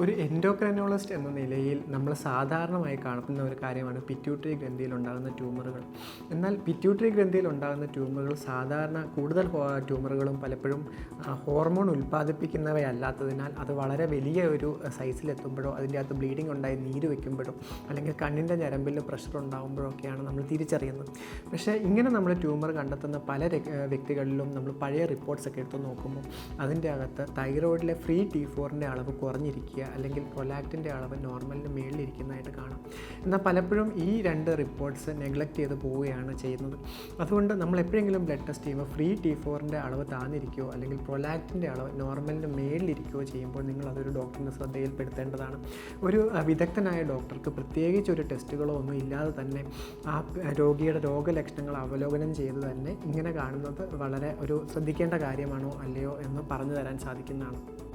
ഒരു എൻഡോക്രൈനോളജിസ്റ്റ് എന്ന നിലയിൽ നമ്മൾ സാധാരണമായി കാണപ്പെടുന്ന ഒരു കാര്യമാണ് പിറ്റ്യൂട്ടറി ഗ്രന്ഥിയിൽ ഉണ്ടാകുന്ന ട്യൂമറുകൾ എന്നാൽ പിറ്റ്യൂട്ടറി ഗ്രന്ഥിയിൽ ഉണ്ടാകുന്ന ട്യൂമറുകൾ സാധാരണ കൂടുതൽ ട്യൂമറുകളും പലപ്പോഴും ഹോർമോൺ ഉൽപ്പാദിപ്പിക്കുന്നവയല്ലാത്തതിനാൽ അത് വളരെ വലിയ ഒരു സൈസിലെത്തുമ്പോഴോ അതിന്റെ അകത്ത് ബ്ലീഡിംഗ് ഉണ്ടായി നീര് വെക്കുമ്പോഴോ അല്ലെങ്കിൽ കണ്ണിന്റെ ഞരമ്പിൽ പ്രഷർ ഉണ്ടാകുമ്പോഴോ ഒക്കെയാണ് നമ്മൾ തിരിച്ചറിയുന്നത്. പക്ഷേ ഇങ്ങനെ നമ്മൾ ട്യൂമർ കണ്ടെത്തുന്ന പല വ്യക്തികളിലും നമ്മൾ പഴയ റിപ്പോർട്ട്സൊക്കെ എടുത്ത് നോക്കുമ്പോൾ അതിന്റെ അകത്ത് തൈറോയിഡിലെ ഫ്രീ ടി ഫോറിന്റെ അളവ് കുറഞ്ഞിരിക്കുക അല്ലെങ്കിൽ പ്രൊലാക്റ്റിന്റെ അളവ് നോർമലിന് മേളിലിരിക്കുന്നതായിട്ട് കാണാം. എന്നാൽ പലപ്പോഴും ഈ രണ്ട് റിപ്പോർട്ട്സ് നെഗ്ലക്റ്റ് ചെയ്ത് പോവുകയാണ് ചെയ്യുന്നത്. അതുകൊണ്ട് നമ്മൾ എപ്പോഴെങ്കിലും ബ്ലഡ് ടെസ്റ്റ് ചെയ്യുമ്പോൾ ഫ്രീ ടി ഫോറിന്റെ അളവ് താന്നിരിക്കുകയോ അല്ലെങ്കിൽ പ്രൊലാക്റ്റിന്റെ അളവ് നോർമലിന് മേളിലിരിക്കുകയോ ചെയ്യുമ്പോൾ നിങ്ങൾ അതൊരു ഡോക്ടറിന്റെ ശ്രദ്ധയിൽപ്പെടുത്തേണ്ടതാണ്. ഒരു വിദഗ്ധനായ ഡോക്ടർക്ക് പ്രത്യേകിച്ച് ഒരു ടെസ്റ്റുകളോ ഒന്നും ഇല്ലാതെ തന്നെ ആ രോഗിയുടെ രോഗലക്ഷണങ്ങൾ അവലോകനം ചെയ്ത് തന്നെ ഇങ്ങനെ കാണുന്നത് വളരെ ഒരു ശ്രദ്ധിക്കേണ്ട കാര്യമാണോ അല്ലയോ എന്ന് പറഞ്ഞു തരാൻ സാധിക്കുന്നതാണ്.